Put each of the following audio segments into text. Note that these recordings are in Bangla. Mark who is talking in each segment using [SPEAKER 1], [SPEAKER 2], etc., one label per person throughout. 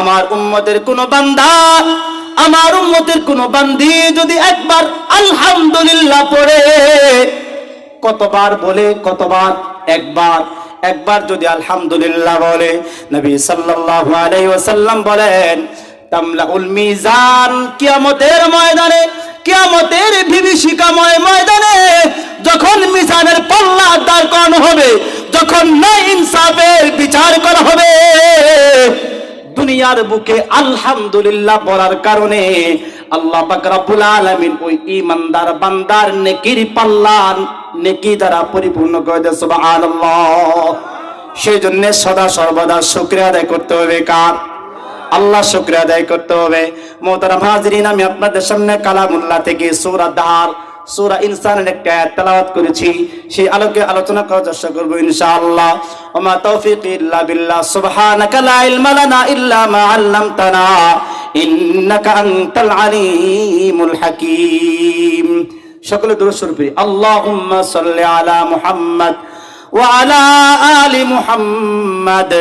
[SPEAKER 1] আমার উম্মতের কোন বান্দা, আমার উম্মতের কোন বান্দি যদি একবার আলহামদুলিল্লাহ পড়ে, কতবার বলে, কতবার? একবার। একবার যদি আলহামদুলিল্লাহ বলে, নবী সাল্লাল্লাহু আলাইহি ওয়াসাল্লাম বলেন, তামলাউল মিজান কিয়ামতের ময়দানে, কিয়ামতের বিভীষিকাময় ময়দানে যখন মিজানের পাল্লা দাঁড় করানো হবে, যখন ন্যায় ইনসাফের বিচার করা হবে দুনিয়ার বুকে আলহামদুলিল্লাহ বলার কারণে আল্লাহ পাক রব্বুল আলামিন ওই ঈমানদার বান্দার নেকির পাল্লা নেকি দ্বারা পরিপূর্ণ করে দেয় সেই জন্য সদা সর্বদা শুকরিয়া আদায় করতে হবে, কার? আল্লাহ শুক্রিয়া আদায় করতে হবে। মোহতারাম হাজরিন, আমি আপনাদের সামনে কালামুল্লাহ থেকে সূরা দার সুরা ইনসানের একটা তেলাওয়াত করেছি। সেই আলোকে আলোচনা করার চেষ্টা করব ইনশাআল্লাহ। ওমা তৌফিক ইল্লা বিল্লাহ, সুবহানাকা লা ইলমা লানা ইল্লা মা আল্লামতানা, ইন্নাকা আনতাল আলিমুল হাকীম। সকলে দরুদ পড়ি, আল্লাহুম্মা সাল্লি আলা মুহাম্মদ ওয়া আলা আলি মুহাম্মদ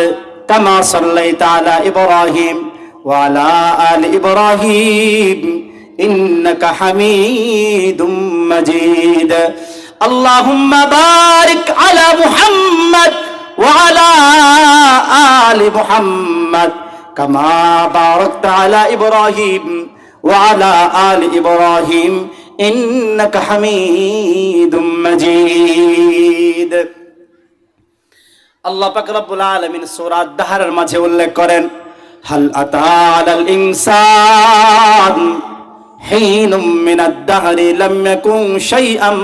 [SPEAKER 1] কামা সাল্লাইতা আলা ইব্রাহিম ওয়া আলা আলি ইব্রাহিম। إنك حميد مجيد اللهم بارك على محمد وعلى آل محمد كما باركت على إبراهيم وعلى آل إبراهيم إنك حميد مجيد আল্লাহ পাক রব্বুল আলামিন সূরা দাহরের মাঝে উল্লেখ করেন হাল আতালাল ইনসান হিনুম মিনাদ দাহরি লাম ইয়াকুন শাইআম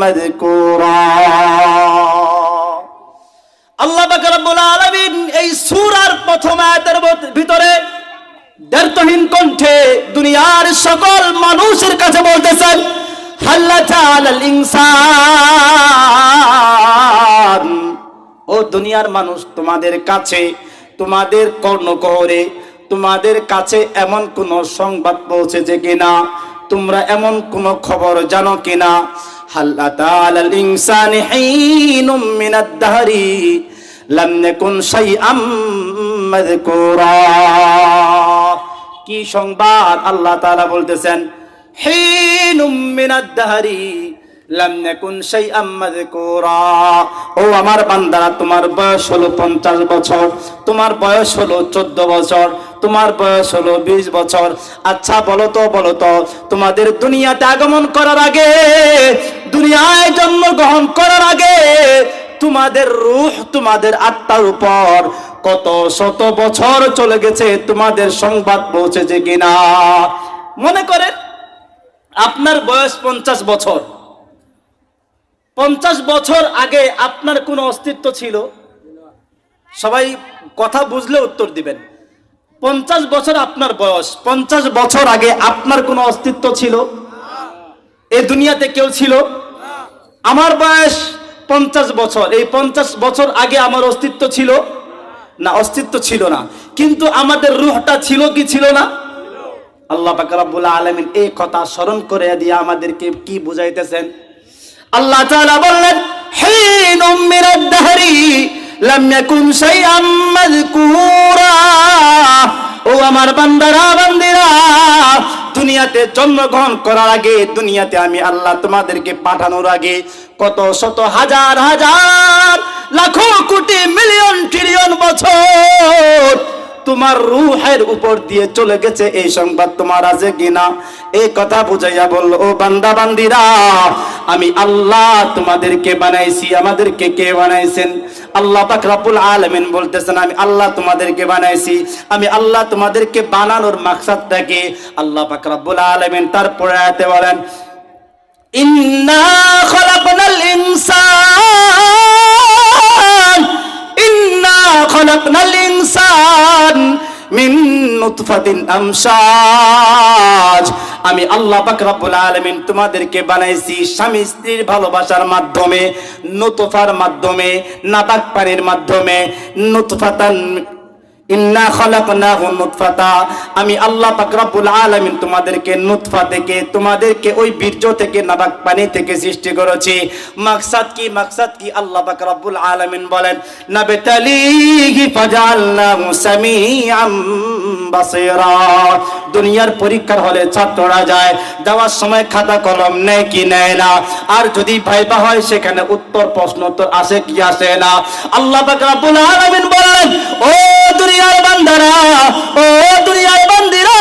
[SPEAKER 1] মাযকুরা আল্লাহ রব্বুল আলামিন এই সূরার প্রথম আয়াতের ভিতরে দ্ব্যর্থহীন কণ্ঠে দুনিয়ার সকল মানুষের কাছে বলতেছেন ইনসান? ও দুনিয়ার মানুষ, তোমাদের কাছে, তোমাদের কর্ণকহরে তোমাদের কাছে এমন কোন সংবাদ পৌঁছেছে কিনা? তোমরা এমন কোন খবর জানো কিনা? কি সংবাদ? আল্লাহ তালা বলতেছেন ও আমার বান্দারা, তোমার বয়স হলো 50 বছর, তোমার বয়স হলো 14 বছর। তোমার বয়স হলো 20 বছর। আচ্ছা বলো তো বলো তো, তোমাদের দুনিয়াতে আগমন করার আগে, দুনিয়ায় জন্মগ্রহণ করার আগে তোমাদের রূহ, তোমাদের আত্মার উপর কত শত বছর চলে গেছে, তোমাদের সংবাদ পৌঁছেছে কিনা? মনে করেন, আপনার বয়স পঞ্চাশ বছর। পঞ্চাশ বছর আগে আপনার কোনো অস্তিত্ব ছিল? সবাই কথা বুঝলে উত্তর দিবেন। পঞ্চাশ বছর আপনার বয়স, পঞ্চাশ বছর আগে আপনার কোনো অস্তিত্ব ছিল? এ দুনিয়াতে কেউ ছিল? আমার বয়স পঞ্চাশ বছর, এই পঞ্চাশ বছর আগে আমার অস্তিত্ব ছিল? না, অস্তিত্ব ছিল না। কিন্তু আমাদের রুহটা ছিল কি ছিল না? আল্লাহ পাক রব্বুল আলামিন এই কথা স্মরণ করে দিয়ে আমাদেরকে কি বুঝাইতেছেন? আল্লাহ বললেন হিনুম মিনাদ দাহরি লাম ইয়াকুন শাইআম মাযকুরা ও আমার বান্দারা, বান্দিরা, দুনিয়াতে জন্মগ্রহণ করার আগে, দুনিয়াতে আমি আল্লাহ তোমাদেরকে পাঠানোর আগে কত শত হাজার হাজার, লাখো কোটি, মিলিয়ন, ট্রিলিয়ন তোমার রুহের উপর দিয়ে চলে গেছে এই সংবাদ তোমার আছে কিনা? এই কথা বুঝাইয়া বলল, ও বান্দা, বান্দিরা, আমি আল্লাহ তোমাদেরকে বানাইছি। আমাদেরকে কে বানাইছেন? আল্লাহ পাক রব্বুল আলামিন বলতেছেন, আমি আল্লাহ তোমাদেরকে বানাইছি। আমি আল্লাহ তোমাদেরকে বানানোর মাকসাদটা কি? আল্লাহ পাক রব্বুল আলামিন তারপরে আয়াতে বলেন, ইন্না খলাকনাল ইনসান, ইন্না খলাকনাল ইনসান মিন নুতফাতিন আমসাজ। আমি আল্লাহ পাক রব্বুল আলামিন তোমাদেরকে বানাইছি স্বামী স্ত্রীর ভালোবাসার মাধ্যমে, নুতফার মাধ্যমে নাপাক পানির মাধ্যমে, নুতফাতান ইন্না নুতফাতা। আমি আল্লাহ পাক রব্বুল আলামিন তোমাদেরকে নুতফা থেকে, তোমাদেরকে ওই বীর্য থেকে পানি থেকে সৃষ্টি করেছি। মাকসাদ কি? মাকসাদ কি? আল্লাহ পাক রব্বুল আলামিন বলেন নাবতালিহি ফাজআলনাহু সামিআম বাসীরা। দুনিয়ার পরীক্ষার হলে ছাত্ররা যায়, যাওয়ার সময় খাতা কলম নেয় কি নেয় না। আর যদি ভাইবা হয়, সেখানে উত্তর প্রশ্ন উত্তর আসে কি আসে না। আল্লাহ পাক রব্বুল আলামিন বলেন, ও দুনিয়ার বান্দারা, ও দুনিয়ার বান্দিরা,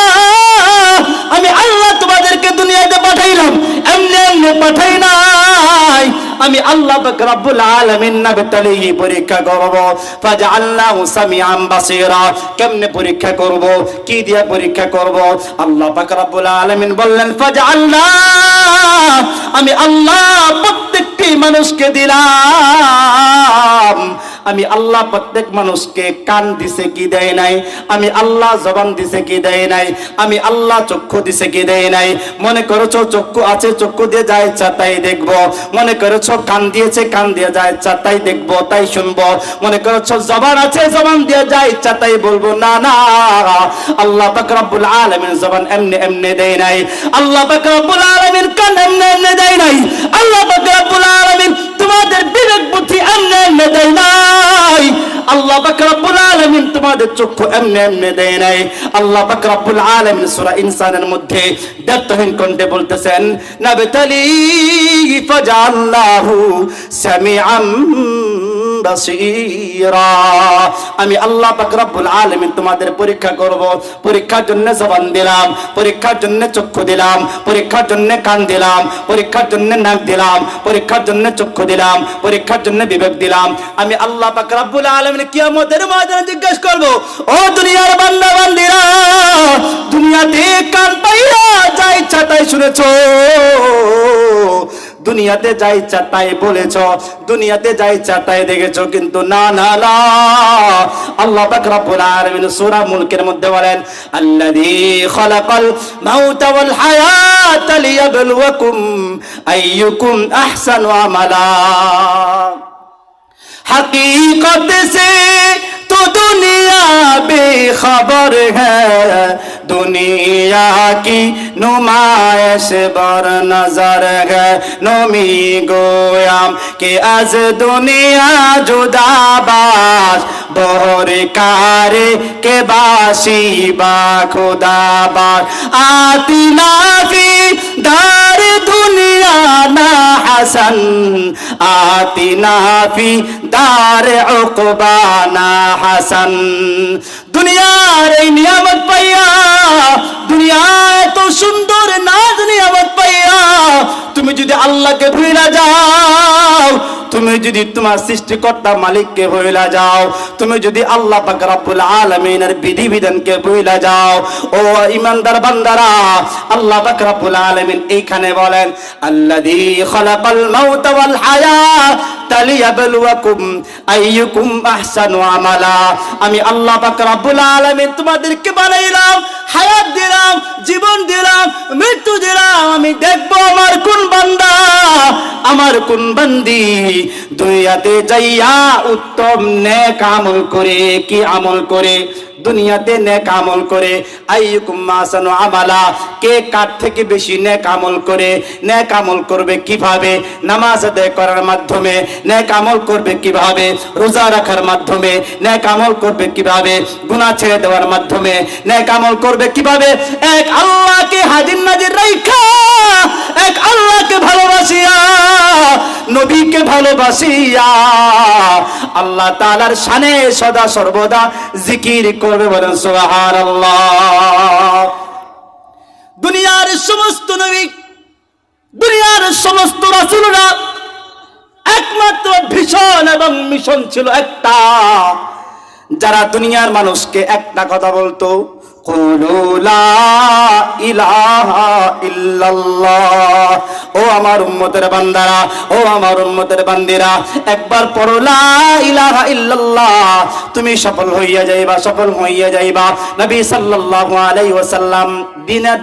[SPEAKER 1] আমি আল্লাহ তোমাদেরকে দুনিয়াতে পাঠাইলাম। এমনি এমনি পাঠাই নাই। আমি আল্লাহ রব্বুল আলামিন নাবতালিহি পরীক্ষা করব। ফাজআলনাহু সামিআন বাসীরা, কেমনে পরীক্ষা করব? কি দিয়ে পরীক্ষা করব? আল্লাহ পাক রব্বুল আলামিন বললেন ফাজআলনা আমি আল্লাহ প্রত্যেকটি মানুষকে দিলাম। আমি আল্লাহ প্রত্যেক মানুষকে কান দিছে কি দেয় নাই? আমি আল্লাহ জবান দিছে কি দেয় নাই? আমি আল্লাহ চক্ষু দিছে কি দেয় নাই? মনে করেছ চক্ষু আছে, চক্ষু দিয়ে যায় ইচ্ছা তাই দেখব। মনে করেছ কান দিয়েছে, কান দিয়ে যায় ইচ্ছা তাই দেখব, তাই শুনব। মনে করেছ জবান আছে, জবান দিয়ে যায় ইচ্ছা তাই বলব। না না, আল্লাহ রব্বুল আলামিন জবান এমনি এমনি দেয় নাই। আল্লাহ রব্বুল আলামিন কান এমনি এমনি দেয় নাই। আল্লাহ রব্বুল আলামিন তোমাদের বিবেক বুদ্ধি এমনি এমনি দেয় নাই। আল্লাহ পাক রব্বুল আলামিন তোমাদের চক্ষু এমনি এমনি দেয় নাই। আল্লাহ পাক রব্বুল আলামিন সূরা ইনসানের মধ্যে দত্তহীন কণ্ঠে বলতেছেন, নাবতালি ফাজাল্লাহু সামিআম আমি আল্লাহ পাক আলামিন তোমাদের পরীক্ষা করব। পরীক্ষার জন্য জবান দিলাম, পরীক্ষার জন্য চক্ষু দিলাম, পরীক্ষার জন্য কান দিলাম, পরীক্ষার জন্য নাক দিলাম, পরীক্ষার জন্য চক্ষু দিলাম, পরীক্ষার জন্য বিবেক দিলাম। আমি আল্লাহ পাক রব্বুল আলামিন কিয়ামতের ময়দানে জিজ্ঞেস করব, ও দুনিয়ার বান্দা বান্দিরা, দুনিয়াতে কান পাইয়া যা ইচ্ছা তাই শুনেছো। দুনিয়াতে যাই ইচ্ছা তাই বলেছ, দুনিয়াতে যাই ইচ্ছা তাই দেখেছ, কিন্তু না না না। আল্লাহ পাক রব্বুল আলামিন সূরা মুলকের মধ্যে বলেন, আল্লাযী খালাকাল মাউতা ওয়াল হায়াতা লিয়াবলুয়াকুম আইয়ুকুম আহসানু আমালা। হাকিকত সে तो दुनिया बेखबर है दुनिया की नुमाइश बर नजर है नमी गोयाम के आज दुनिया जुदाबाज बहर कारे के बासी बा खुदाबाज आती नाफी दार মাওলানা হাসান আতিনা ফি দার উকবানা হাসান দুনিয়ার এই নিয়ামত পাইয়া দুনিয়া এত সুন্দর নাজ নিয়ামত পাইয়া, তুমি যদি আল্লাহকে ভুলা যাও, তুমি যদি তোমার সৃষ্টিকর্তা মালিককে ভুলা যাও, তুমি যদি আল্লাহ পাক রব্বুল আলামিনের বিধি বিধানকে ভুলা যাও, ও ইমানদার বান্দারা, আল্লাহ পাক রব্বুল আলামিন এইখানে বলেন, আল্লাযী খালাকাল মাউতা ওয়াল হায়াত লিয়াবলুয়াকুম আইয়ুকুম আহসানু আমালা। আমি আল্লাহ পাক রব্বুল আলামিন তোমাদেরকে বানাইলাম, হায়াত দিলাম, জীবন দিলাম, মৃত্যু দিলাম। আমি দেখব আমার কোন বান্দা, আমার কোন বান্দি দুনিয়াতে যাইয়া উত্তম নেক আমল করে, কি আমল করে? দুনিয়াতে নেক আমল করে। আমালা। কে কার থেকে বেশি নেক আমল করে? নেক আমল করবে কীভাবে? নামাজ আদায় করার মাধ্যমে নেক আমল করবে কীভাবে? রোজা রাখার মাধ্যমে নেক আমল করবে কীভাবে? গুনাহ ছেড়ে দেওয়ার মাধ্যমে নেক আমল করবে কীভাবে? এক আল্লাহকে হাজির নাজির রাইখা। এক আল্লাহকে ভালোবাসিয়া। নবীকে ভালোবাসিয়া। আল্লাহ তাআলার শানে সদা সর্বদা জিকির করবে বলেন, সুবহানাল্লাহ। দুনিয়ার সমস্ত নবী, দুনিয়ার সমস্ত রাসুলরা একমাত্র ভীষণ এবং মিশন ছিল একটা। যারা দুনিয়ার মানুষকে একটা কথা বলতো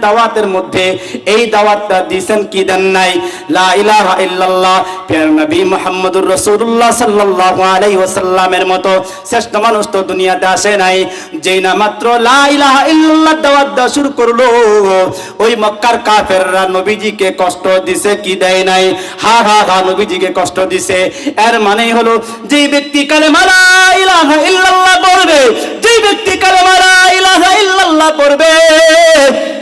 [SPEAKER 1] দাওয়াতের মধ্যে এই দাওয়াতটা দিছেন কি দেন নাই? লা রাসূলুল্লাহ সাল্লাল্লাহু আলাইহি ওয়াসাল্লামের মতো শ্রেষ্ঠ মানুষ তো দুনিয়াতে আসে নাই। যেই না মাত্র লা ইল্লাল্লাহ দাওয়াত দেওয়া শুরু করল। ওই মক্কার কাফেররা নবীজিকে কষ্ট দিছে কি দেয় নাই? হা হা হা, নবীজিকে কষ্ট দিছে। এর মানে হলো, যেই ব্যক্তি কালেমা লা ইলাহা ইল্লাল্লাহ পড়বে, যেই ব্যক্তি কালেমা লা ইলাহা ইল্লাল্লাহ পড়বে,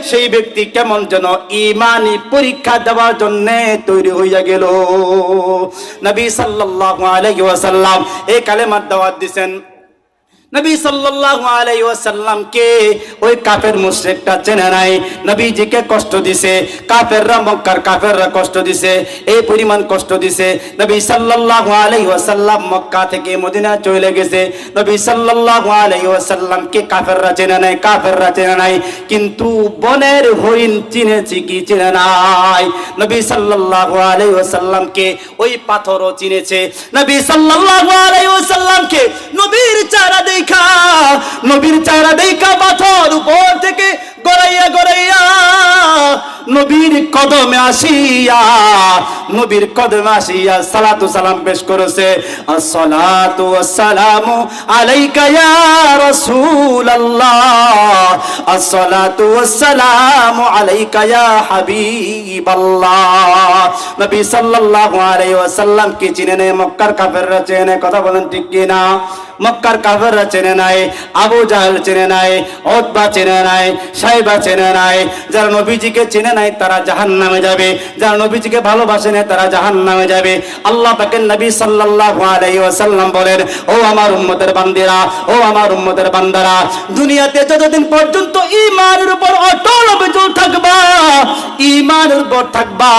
[SPEAKER 1] সেই ব্যক্তি কেমন যেন ইমানি পরীক্ষা দেওয়ার জন্য তৈরি হইয়া গেল। নবী সাল্লাল্লাহু আলাইহি ওয়াসাল্লাম এই কালেমার দাওয়াত দিছেন নবী সাল্লাল্লাহু আলাইহি ওয়াসাল্লামকে ওই কাফের মুশরিকটা চেনে নাই। নবীজিকে কষ্ট দিছে, কাফেররা মক্কার কাফেররা কষ্ট দিছে, এই পরিমাণ কষ্ট দিছে। নবী সাল্লাল্লাহু আলাইহি ওয়াসাল্লাম মক্কা থেকে মদিনা চলে গেছে। নবী সাল্লাল্লাহু আলাইহি ওয়াসাল্লামকে কাফেররা চেনে নাই, কাফেররা চেনে নাই। কিন্তু বনের হরিণ চিনেছি কি চেনে নাই। নবী সাল্লাল্লাহু আলাইহি ওয়াসাল্লামকে ওই পাথরও চিনেছে। নবী সাল্লাল্লাহু আলাইহি ওয়াসাল্লামকে নবীর চারা দেখা নবীর চেহারা দেখা পাথর উপর থেকে গড়াইয়া গড়াইয়া নবীর কদমে আসিয়া, নবীর কদমে আসিয়া সালাতু সালাম পেশ করেছে। আসসালাতু ওয়াসসালামু আলাইকা ইয়া রাসূলুল্লাহ। আসসালাতু ওয়াসসালামু আলাইকা ইয়া হাবিবাল্লাহ। নবী সাল্লাল্লাহু আলাইহি ওয়াসাল্লাম কি চিনে নেয়? মক্কার কাফেররা চেনে কথা বলেন ঠিক কি না মক্কার কাফেররা চেনে নাই আবু জাহেল চেনে নাই ওতবা চেনে নাই সাইবা চেনে নাই, যারা নবীজিকে চেনে নাই তারা জাহান নামে যাবে, যারা নবীজিকে ভালোবাসে না তারা জাহান নামে যাবে। আল্লাহ পাকের নবী সাল্লাল্লাহু আলাইহি ওয়াসাল্লাম বলেন, ও আমার উম্মতের বান্দিরা, ও আমার উম্মতের বান্দারা, দুনিয়াতে যতদিন পর্যন্ত ঈমানের উপর অটল অবিচল থাকবা, ঈমানের উপর থাকবা,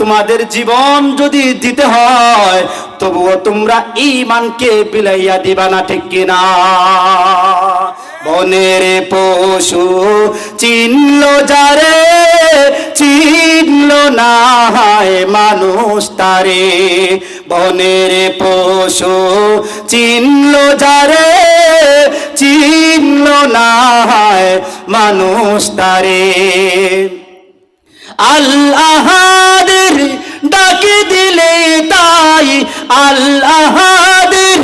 [SPEAKER 1] তোমাদের জীবন যদি দিতে হয়, তবুও তোমরা ঈমানকে বিলাইয়া দিবা না, ঠিক কিনা? বনের পশু চিনল যারে, চিনল না হয় মানুষ তারে। বনের পশু চিনল যারে, চিনল না হয় মানুষ তারে। আল্লাহাদের ডাকে দিলে তাই আল্লাহাদের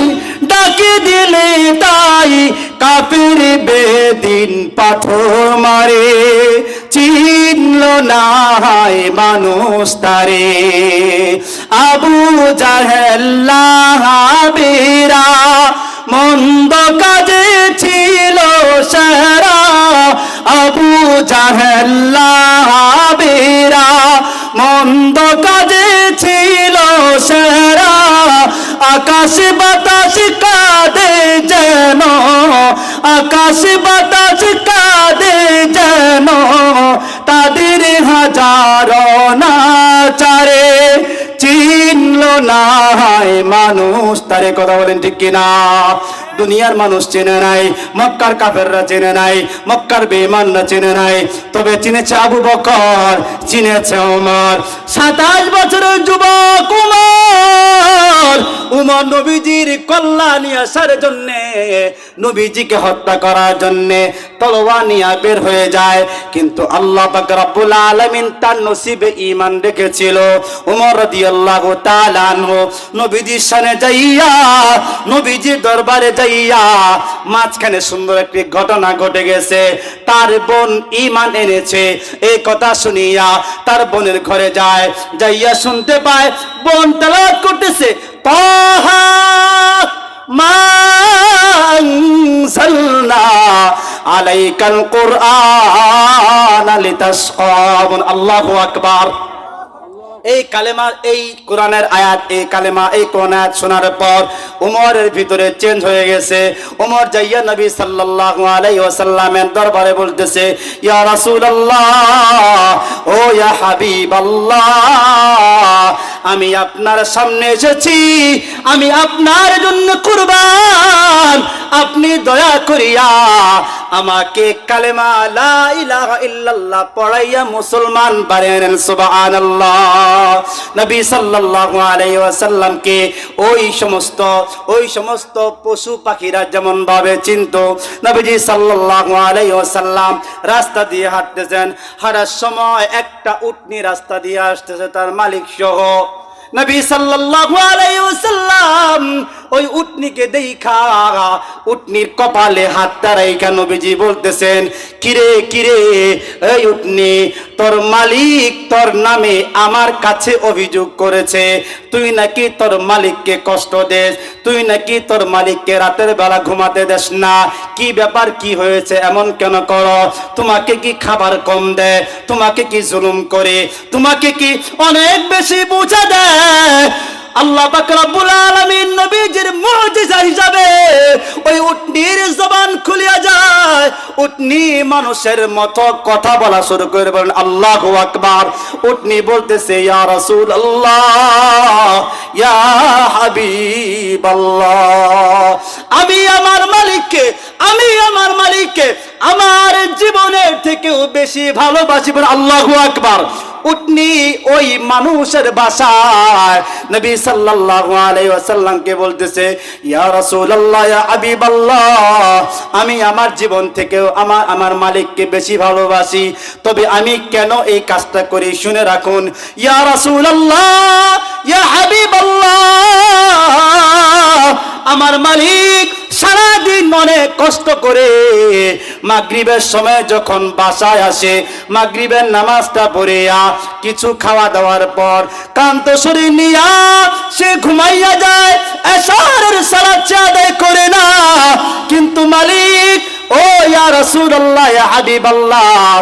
[SPEAKER 1] ডাকে দিলে তাই কাপের বেদিন পাথর মারে, চিনল না হয় মানুষ তারে। আবু জাহেল্লাহাবেরা মন্দ কাজে ছিল সারা। আবু জাহেল্লাহাবেরা মন্দ কাজে ছিল সেরা। আকাশ বাতাস কাঁদে যেন, আকাশে বাতাস কাঁদে যেন, তাদের হাজার নাচারে চিনল না হয় মানুষ। তারে কথা বলেন ঠিক কিনা? দুনিয়ার মানুষ চেনে নাই, মক্কার কাফেররা চেনে নাই, মক্কার বেমানরা চেনে নাই। তবে চিনেছে আবু বকর, চিনেছে ওমর সাতাশ বছরের যুবক উমর উমর নবীজির কল্যাণী আসার জন্যে নবীজিকে হত্যা করার জন্যে তলোয়া নিয়ে বের হয়ে যায়। কিন্তু আল্লাহ পাক রব্বুল আলামিন তার নসিবে ঈমান রেখেছিল। উমর তাআলা আনহু, নবীজির সামনে যাইয়া, নবীজির দরবারে যাইয়া মাঝখানে সুন্দর একটি ঘটনা ঘটে গেছে। তার বোন ঈমান এনেছে। এই কথা শুনিয়া তার বোনের ঘরে যায়, যাইয়া শুনতে পায়, বোন তেলাওয়াত করতেছে। তাহা মাংসালনা আলাইকাল কোরআন আলিতাস আল্লাহু আকবার। এই কালেমা, এই কোরআনের আয়াত, এই কালেমা, এই কোরআন আয়াত শোনার পর উমরের ভিতরে চেঞ্জ হয়ে গেছে। উমর যাইয়া নবী সাল্লাল্লাহু আলাইহি ওয়াসাল্লামের দরবারে বলতেছে, ইয়া রাসূলুল্লাহ, ও ইয়া হাবিবাল্লাহ, আমি আপনার সামনে এসেছি, আমি আপনার জন্য কুরবান। আপনি দয়া করিয়া আমাকে কালেমা লা ইলাহা ইল্লাল্লাহ পড়াইয়া মুসলমান বানালেন সুবহানাল্লাহ। নবী সাল্লাল্লাহু আলাইহি ওয়াসাল্লামকে ওই সমস্ত ওই সমস্ত পশু পাখিরা যেমন ভাবে চিনত, নবীজি সাল্লাল্লাহু আলাইহি ওয়াসাল্লাম রাস্তা দিয়ে হাঁটতেছেন। হাঁটার সময় একটা উটনি রাস্তা দিয়ে আসতেছে, তার মালিক সহ। নবী সাল্লাল্লাহু আলাইহি ওয়াসাল্লাম ওই উটনিকে উটনির কপালে রাইখা নবীজি বলতেছেন, কিরে কিরে, এই উটনি, তোর মালিক তোর নামে আমার কাছে অভিযোগ করেছে, তুই নাকি তোর মালিককে কষ্ট দেস, তুই নাকি তোর মালিককে রাতের বেলা ঘুমাতে দেস না, কি ব্যাপার, কি হয়েছে, এমন কেন করো, তোমাকে কি খাবার কম দেয় তোমাকে কি জুলুম করে, তোমাকে কি অনেক বেশি বোঝা দেয়? আল্লাহ পাক রব্বুল আলামিন নবীজির মুজিজা হিসাবে ওই উটনির জবান খুলিয়া যায়। উটনি মানুষের মতো কথা বলা শুরু করে বলেন, আল্লাহু আকবার। উটনি বলতেছে, ইয়া রাসূলুল্লাহ, ইয়া হাবিবাল্লাহ। আমি আমার মালিককে আমি আমার মালিককে আমার জীবনের থেকেও বেশি ভালোবাসি বলে আল্লাহু আকবার। উটনি ওই মানুষের বাসায় নবী সাল্লাল্লাহু আলাইহি ওয়াসাল্লামকে বলতেছে, ইয়া রাসূলুল্লাহ, ইয়া হাবিবাল্লাহ, আমি আমার জীবন থেকেও আমার আমার মালিককে বেশি ভালোবাসি। তবে আমি কেন এই কাজটা করি শুনে রাখুন। ইয়া রাসূলুল্লাহ, ইয়া হাবিবাল্লাহ, আমার মালিক সারাদিন অনেক কষ্ট করে মাগরিবের সময় যখন বাসায় আসে, মাগরিবের নামাজটা পড়িয়া কিছু খাওয়া দাওয়ার পর কান্ত শরীর নিয়া সে ঘুমাইয়া যায় এসারের সালাদ সে আদায় করে না। কিন্তু মালিক, ও ইয়া রাসূলুল্লাহ, ইয়া হাবিবাল্লাহ,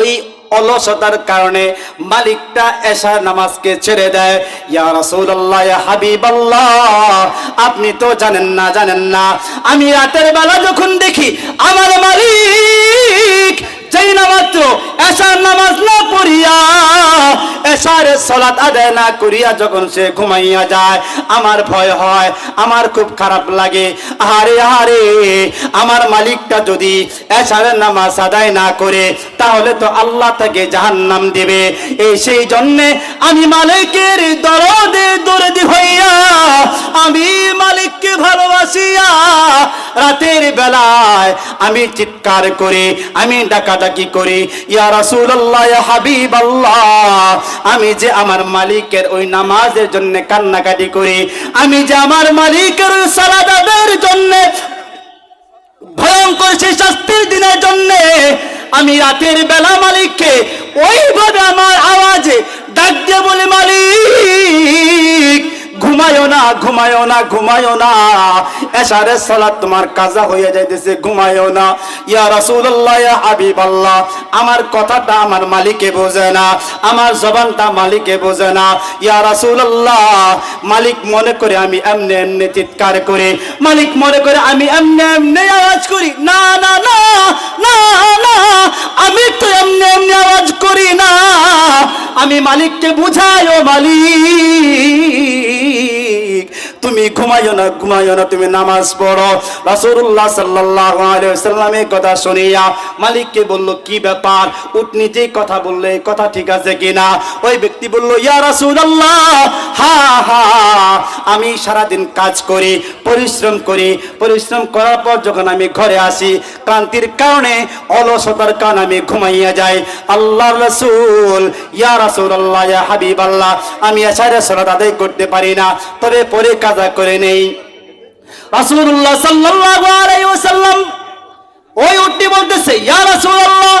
[SPEAKER 1] ওই অলসতার কারণে মালিকটা এসা নামাজকে ছেড়ে দেয়। ইয়া রাসূলুল্লাহ, ইয়া হাবিবাল্লাহ, আপনি তো জানেন না জানেন না। আমি রাতের বেলা যখন দেখি আমার মালিক যেই না মাত্র এশার নামাজ না পড়িয়া এশারের সালাত আদায় না করিয়া যখন সে ঘুমাইয়া যায়, আমার ভয় হয়, আমার খুব খারাপ লাগে। আরে আরে আমার মালিকটা যদি এশারের নামাজ আদায় না করে, তাহলে তো আল্লাহ তাকে জাহান্নাম দেবে। এই সেই জন্যে আমি মালিকের দরদে দরদি হইয়া, আমি মালিককে ভালোবাসিয়া, রাতের বেলায় আমি চিৎকার করে, আমি ডাকাডাকি করি? ইয়া রাসূলুল্লাহ আমি যে আমার মালিকের ওই নামাজের জন্য কান্নাকাটি করি, আমি যে আমার মালিকের ওই সালাদাদের জন্য ভয়ঙ্কর সেই শাস্তির দিনের জন্য আমি রাতের বেলা মালিককে ওইভাবে আমার আওয়াজে ডাক দিয়ে বলে, মালিক ঘুমায়ো না ঘুমায়ো না ঘুমায়ো না। এশারের সালাত তোমার কাজা হয়ে যাইতেছে ঘুমায়ো না। ইয়া রাসূলুল্লাহ, ইয়া হাবিবাল্লাহ, আমার কথাটা আমার মালিকে বোঝে না, আমার জবানটা মালিকে বোঝে না। ইয়া রাসূলুল্লাহ, মালিক মনে করে আমি এমনি এমনি চিৎকার করি, মালিক মনে করে আমি এমনি এমনি আওয়াজ করি, না না না না না, আমি তো এমনি এমনি আওয়াজ করি না। আমি মালিককে বুঝাই, ও মালিক। speak. তুমি ঘুমাইও না ঘুমাইও না, তুমি নামাজ পড়ো। রাসূলুল্লাহ সাল্লাল্লাহু আলাইহি ওয়াসাল্লামের কথা শুনিয়া মালিককে বলল, কি ব্যাপার? উটনি যে কথা বললে কথা ঠিক আছে কিনা? ওই ব্যক্তি বলল, ইয়া রাসূলুল্লাহ, হা হা, আমি সারাদিন কাজ করি, পরিশ্রম করি। পরিশ্রম করার পর যখন আমি ঘরে আসি, ক্লান্তির কারণে, অলসতার কারণে আমি ঘুমাইয়া যাই। আল্লাহর রাসূল, ইয়া রাসূলুল্লাহ, ইয়া হাবিবাল্লাহ, আমি এশারের সালাত আদায় করতে পারি না, তবে পরে কাজা করে নেই। রাসূলুল্লাহ সাল্লাল্লাহু আলাইহি ওয়াসাল্লাম ওই উঠতে বলতেছে, ইয়া রাসূলুল্লাহ,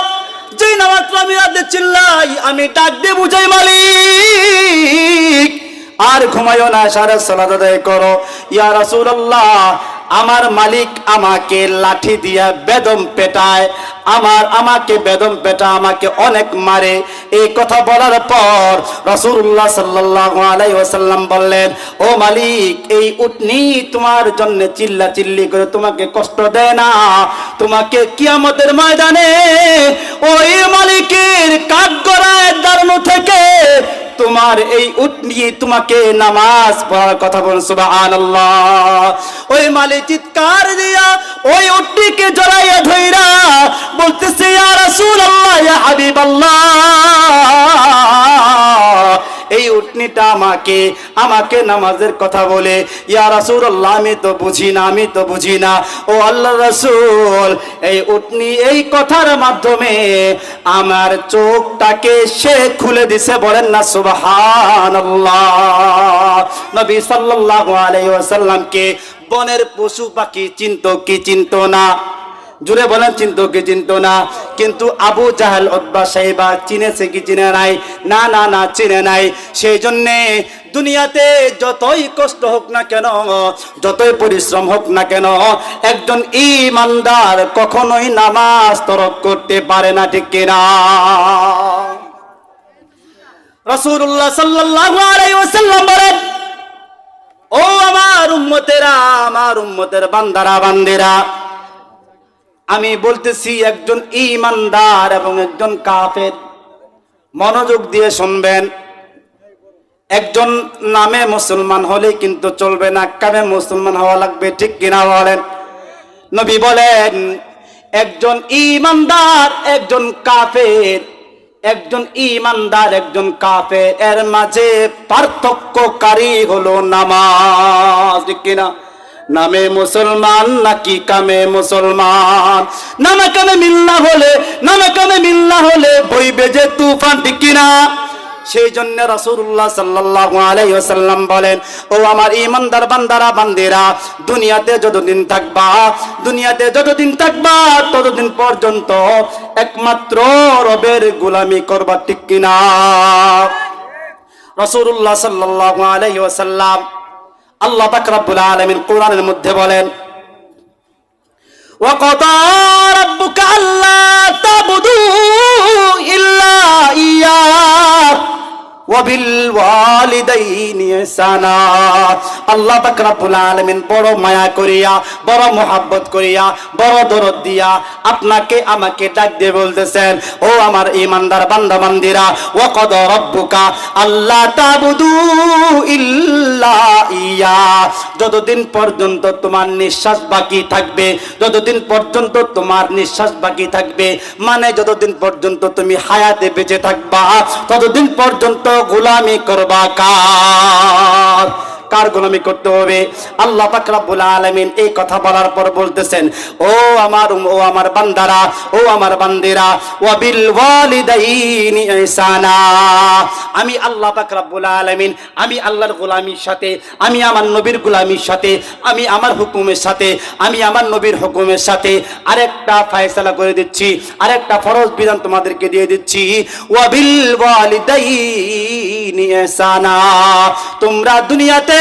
[SPEAKER 1] যেই নামাজ আমি রাতে চিল্লাই, আমি ডাক দিয়ে বুঝাই, মালিক, আর ঘুমায়ো না, সারা সালাত আদায় করো। ইয়া রাসূলুল্লাহ আমার মালিক আমাকে লাঠি দিয়া বেদম পেটায়, আমার আমাকে বেদম পেটা, আমাকে অনেক মারে। এই কথা বলার পর রাসূলুল্লাহ সাল্লাল্লাহু আলাইহি ওয়াসাল্লাম বললেন, ও মালিক, এই উটনি তোমার জন্য চিল্লা চিল্লি করে তোমাকে কষ্ট দেয় না। তোমাকে কিয়ামতের ময়দানে ওই মালিকের কাঠগড়ায় দাঁড়ানো থেকে তোমার এই উট নিয়ে তোমাকে নামাজ পড়ার কথা বল সুবহানাল্লাহ। ওই মালিক চিৎকার দিয়া ওই উটটিকে জড়াইয়া ধইরা বলতেছে, ইয়া রাসূলুল্লাহ, ইয়া হাবিবাল্লাহ। উটনিটা আমাকে আমাকে নামাজের কথা বলে, ইয়া রাসূলুল্লাহ, আমি তো বুঝি না, আমি তো বুঝি না। ও আল্লাহ রাসূল, এই উটনি এই কথার মাধ্যমে আমার চোখটাকে সে খুলে দিছে, বলেন না, সুবহানাল্লাহ। নবী সাল্লাল্লাহু আলাইহি ওয়াসাল্লামকে, বনের পশু পাখি চিনতো কি চিনতো না? জুড়ে বলেন, চিন্ত কি চিন্ত না? কিন্তু আবু জাহাল অব্বা সাহেবা চিনেছে কি চিনে নাই? না না না, চিনে নাই। সেই জন্যে দুনিয়াতে যতই কষ্ট হোক না কেন, যতই পরিশ্রম হোক না কেন, একজন ইমানদার কখনোই নামাজ তরক করতে পারে না, ঠিক কিনা রসুল্লাহ আলাইহি বলেন, ও আমার উম্মতেরা, আমার উম্মতের বান্দারা, বান্দিরা আমি বলতেছি, একজন ইমানদার এবং একজন কাফের। মনোযোগ দিয়ে শুনবেন। একজন নামে মুসলমান হলে কিন্তু চলবে না, কামে মুসলমান হওয়া লাগবে, ঠিক কিনা বলেন? নবী বলেন, একজন ইমানদার একজন কাফের। একজন ইমানদার একজন কাফের। এর মাঝে পার্থক্যকারী হলো নামাজ, ঠিক কিনা? নামে মুসলমান নাকি কামে মুসলমান? নামে কামে মিল্লা হলে নামে কামে মিল্লা হলে বইবে যে তুফান, ঠিক কিনা? সেই জন্য রাসূলুল্লাহ সাল্লাল্লাহু আলাইহি বলেন, ও আমার ইমানদার বান্দারা, বান্দিরা, দুনিয়াতে যতদিন থাকবা, দুনিয়াতে যতদিন থাকবা, ততদিন পর্যন্ত একমাত্র রবের গোলামি করবা, ঠিক কিনা? রাসূলুল্লাহ সাল্লাল্লাহু আলাইহি ওয়াসাল্লাম আল্লাহ পাক রব্বুল আলামিন কোরআনের মধ্যে বলেন وقضى ربك ألا تعبدوا إلا إياه وبالوالدين إحسانا আল্লাহ পাক রব্বুল আলামিন বড় মায়া করিয়া, বড় মোহাব্বত করিয়া, বড় দরদ দিয়া আপনাকে আমাকে ডাক দিয়ে বলতেছেন, ও আমার ইমানদার বান্দা বান্দিরা ওয়া কদ রব্বুকা আল্লাহ তাবুদু ইল্লা ইয়া। যতদিন পর্যন্ত তোমার নিঃশ্বাস বাকি থাকবে, যতদিন পর্যন্ত তোমার নিঃশ্বাস বাকি থাকবে মানে যতদিন পর্যন্ত তুমি হায়াতে বেঁচে থাকবা, ততদিন পর্যন্ত গোলামি করবা কার? কার গোলামি করতে হবে। আল্লাহ পাক রব্বুল আলামিন এই কথা বলার পর বলতেছেন, ও আমার ও আমার বান্দারা, ও আমার বান্দিরা ওয়া বিল ওয়ালিদাইনি ইহসানা। আমি আল্লাহ পাক রব্বুল আলামিন, আমি আল্লাহর গোলামির সাথে, আমি আমার নবীর গোলামির সাথে, আমি আমার হুকুমের সাথে, আমি আমার নবীর হুকুমের সাথে আরেকটা ফয়সালা করে দিচ্ছি, আরেকটা ফরজ বিধান তোমাদেরকে দিয়ে দিচ্ছি ওয়া বিল ওয়ালিদাইনি ইহসানা। তোমরা দুনিয়াতে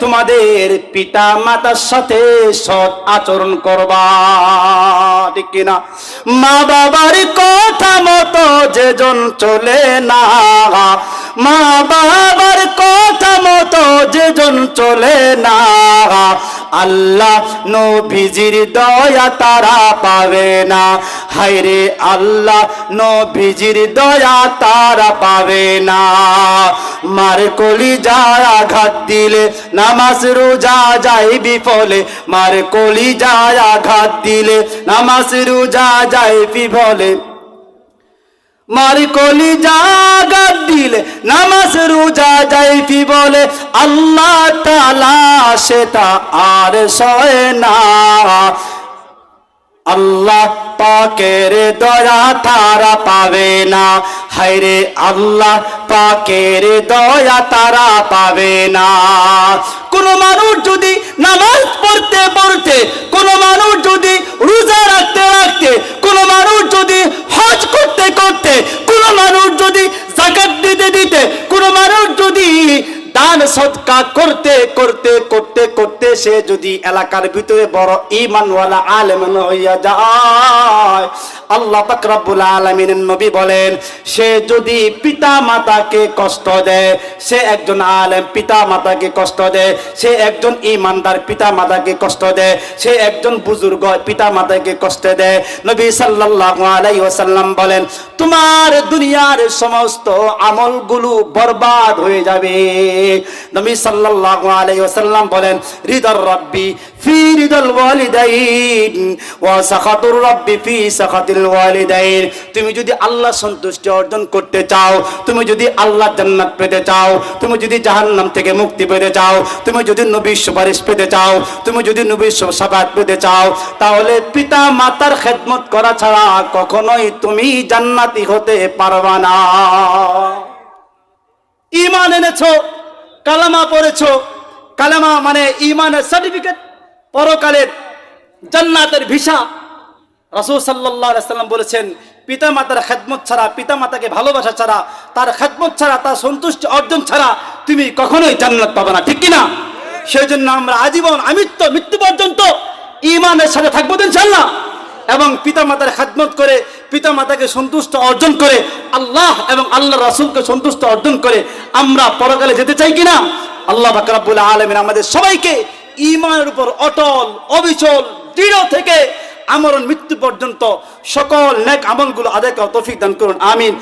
[SPEAKER 1] তোমাদের পিতা মাতার সাথে সৎ আচরণ করবা, ঠিক কিনা? মা বাবার কথা মতো যেজন চলে না মা বাবার কথা মতো যেজন চলে না। আল্লাহ নবীজির দয়া তারা পাবে না, হায়রে আল্লাহ নবীজির দয়া তারা পাবে না। মার কলি যায় আঘাত দিলে নামাজ রোজা যাই বিফলে, মার কলি যায় আঘাত দিলে, নামাজ রোজা যাই বিফলে। মার কলি জাগাত দিলে, নামাজ রোজা যাইবি বলে আল্লাহ তালা সেটা আর সয় না। আল্লাহ পাকের দয়া তারা পাবে না। হায়রে আল্লাহ পাকের দয়া তারা পাবে না। কোন মানুষ যদি নামাজ পড়তে পড়তে, কোন মানুষ যদি রোজা রাখতে রাখতে, কোন মানুষ যদি হজ করতে করতে, কোন মানুষ যদি জাকাত দিতে দিতে, কোন মানুষ যদি দান সৎকা করতে করতে করতে করতে সে যদি এলাকার ভিতরে বড় ইমানওয়ালা আলেম হইয়া যায় আল্লাহ পাক রব্বুল নবী বলেন, সে যদি পিতা মাতাকে কষ্ট দেয়, সে একজন আলেম পিতা মাতাকে কষ্ট দেয়, সে একজন ইমানদার পিতা মাতাকে কষ্ট দেয়, সে একজন বুজুর্গ পিতা মাতাকে কষ্ট দেয়, নবী সাল্লাল্লাহু আলাইহি ওয়াসাল্লাম বলেন, তোমার দুনিয়ার সমস্ত আমলগুলো বরবাদ হয়ে যাবে। নবী সাল্লাল্লাহু আলাইহি ওয়াসাল্লাম বলেন, রিদার রাব্বি ফি রিদাল ওয়ালিদাইন ওয়া সাখাতুর রাব্বি ফি সাখাতিল ওয়ালিদাইন তুমি যদি আল্লাহ সন্তুষ্টি অর্জন করতে চাও, তুমি যদি আল্লাহ জান্নাত পেতে চাও, তুমি যদি জাহান্নাম থেকে মুক্তি পেতে চাও, তুমি যদি নবীর সুপারিশ পেতে চাও, তুমি যদি নবীর সাবাত পেতে চাও, তাহলে পিতা মাতার খেদমত করা ছাড়া কখনোই তুমি জান্নাতি হতে পারবা না। ইমান এনেছো, কালামা পড়েছো, কালামা মানে ইমানের সার্টিফিকেট পরকালের জান্নাতের ভিসা। রাসূল আলাইহি সাল্লাম বলেছেন পিতা মাতার খেদমত ছাড়া পিতা মাতাকে ভালোবাসা ছাড়া, তার খেদমত ছাড়া, তার সন্তুষ্টি অর্জন ছাড়া তুমি কখনোই জান্নাত পাবে না, ঠিক কিনা? সেই জন্য আমরা আজীবন আমিত্ব, মৃত্যু পর্যন্ত ইমানের সাথে থাকব ইনশাল্লাহ এবং পিতা মাতার খেদমত করে পিতা মাতাকে সন্তুষ্ট অর্জন করে, আল্লাহ এবং আল্লাহ রাসূলকে সন্তুষ্ট অর্জন করে আমরা পরকালে যেতে চাই কিনা? আল্লাহ বাকরাবুল আলমিন আমাদের সবাইকে ইমানের উপর অটল, অবিচল, দৃঢ় থেকে আমরণ মৃত্যু পর্যন্ত সকল নেক আমলগুলো আদায় করা তৌফিক দান করুন আমিন।